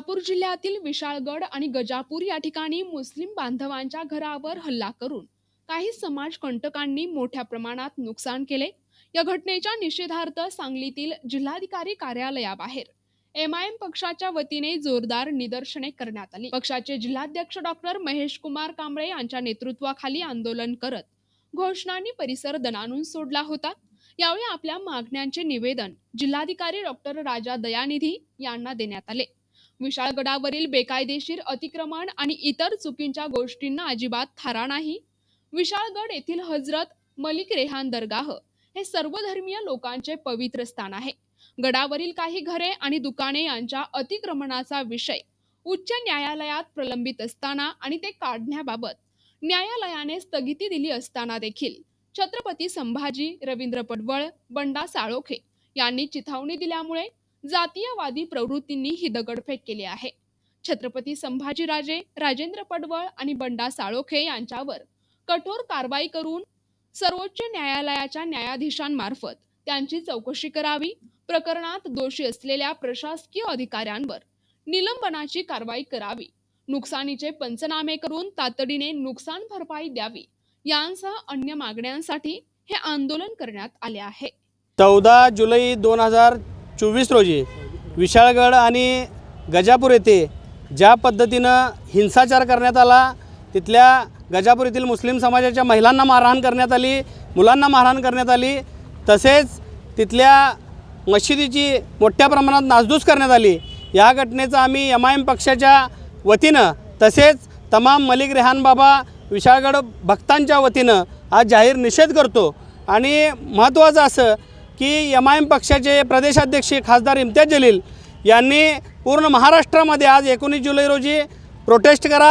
कोल्हापूर जिल्ह्यातील विशाळगड आणि गजापूर या ठिकाणी मुस्लिम बांधवांच्या घरावर हल्ला करून काही समाज कंटकांनी मोठ्या प्रमाणात नुकसान केले. या घटनेच्या निषेधार्थ सांगलीतील जिल्हाधिकारी कार्यालयाबाहेर एम आय एम पक्षाच्या वतीने जोरदार निदर्शने करण्यात आली. पक्षाचे जिल्हाध्यक्ष डॉक्टर महेश कुमार कांबळे यांच्या नेतृत्वाखाली आंदोलन करत घोषणांनी परिसर दणानून सोडला होता. यावेळी आपल्या मागण्यांचे निवेदन जिल्हाधिकारी डॉक्टर राजा दयानिधी यांना देण्यात आले. विशाळगडावरील बेकायदेशीर अतिक्रमण आणि इतर चुकींच्या गोष्टींना अजिबात थारा नाही. विशाळगड येथील हजरत मलिक रेहान दरगाह हे सर्वधर्मीय लोकांचे पवित्र स्थान आहे. गडावरील काही घरे आणि दुकाने यांच्या अतिक्रमणाचा विषय उच्च न्यायालयात प्रलंबित असताना आणि ते काढण्याबाबत न्यायालयाने स्थगिती दिली असताना देखील छत्रपती संभाजी रवींद्र पडवळ बंडा साळोखे यांनी चिथावणी दिल्यामुळे जातीयवादी प्रवृत्तींनी ही दगडफेक केली आहे. छत्रपती संभाजीराजे राजेंद्र पडवळ आणि बंडा साळोखे यांच्यावर कठोर कारवाई करून सर्वोच्च न्यायालयाच्या न्यायाधीशांमार्फत त्यांची चौकशी करावी प्रकरणात दोषी असलेल्या प्रशासकीय अधिकाऱ्यांवर निलंबनाची कारवाई करावी नुकसानीचे पंचनामे करून तातडीने नुकसान भरपाई द्यावी यांसह अन्य मागण्यांसाठी हे आंदोलन करण्यात आले आहे. चौदा जुलै दोन हजार चोवीस रोजी विशाळगड आणि गजापूर येथे ज्या पद्धतीनं हिंसाचार करण्यात आला तिथल्या गजापूर येथील मुस्लिम समाजाच्या महिलांना मारहाण करण्यात आली मुलांना मारहाण करण्यात आली तसेच तिथल्या मशिदीची मोठ्या प्रमाणात नासधूस करण्यात आली. या घटनेचा आम्ही एम आय एम पक्षाच्या वतीनं तसेच तमाम मलिक रेहान बाबा विशाळगड भक्तांच्या वतीनं आज जाहीर निषेध करतो. आणि महत्त्वाचं असं की एम आय एम पक्षाचे प्रदेशाध्यक्ष खासदार इम्तियाज जलील यांनी पूर्ण महाराष्ट्रामध्ये आज एकोणीस जुलै रोजी प्रोटेस्ट करा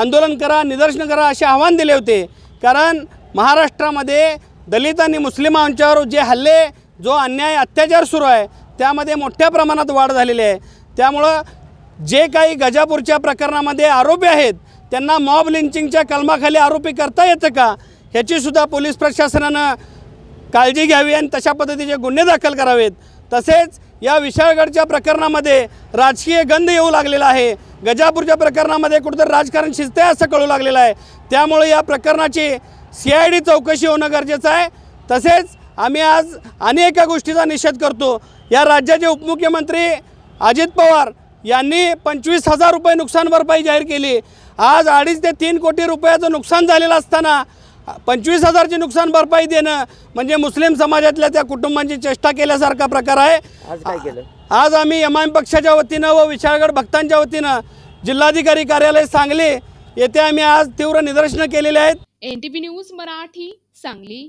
आंदोलन करा निदर्शन करा असे आव्हान दिले होते. कारण महाराष्ट्रामध्ये दलित आणि मुस्लिमांच्यावर जे हल्ले जो अन्याय अत्याचार सुरू आहे त्यामध्ये मोठ्या प्रमाणात वाढ झालेली आहे. त्यामुळं जे काही गजापूरच्या प्रकरणामध्ये आरोपी आहेत त्यांना मॉब लिंचिंगच्या कलमाखाली आरोपी करता येतं का ह्याचीसुद्धा पोलीस प्रशासनानं काळजी घ्यावी आणि तशा पद्धतीचे गुन्हे दाखल करावेत. तसेच या विशाळगडच्या प्रकरणामध्ये राजकीय गंध येऊ लागलेला आहे. गजापूरच्या प्रकरणामध्ये कुठंतरी राजकारण शिजते असं कळू लागलेलं आहे. त्यामुळे या प्रकरणाची सी आय डी चौकशी होणं गरजेचं आहे. तसेच आम्ही आज अनेक गोष्टीचा निषेध करतो. या राज्याचे उपमुख्यमंत्री अजित पवार यांनी पंचवीस हजार रुपये नुकसान भरपाई जाहीर केली. आज अडीच ते तीन कोटी रुपयाचं नुकसान झालेलं असताना पंचवीस हजारची नुकसान भरपाई देणं म्हणजे मुस्लिम समाजातल्या त्या कुटुंबांची चेष्टा केल्यासारखा प्रकार आहे. आज काय केलं? आज आम्ही एम आय एम पक्षाच्या वतीनं व विशाळगड भक्तांच्या वतीनं जिल्हाधिकारी कार्यालय सांगली येथे आम्ही आज तीव्र निदर्शनं केलेली आहेत. N T news Marathi Sangli.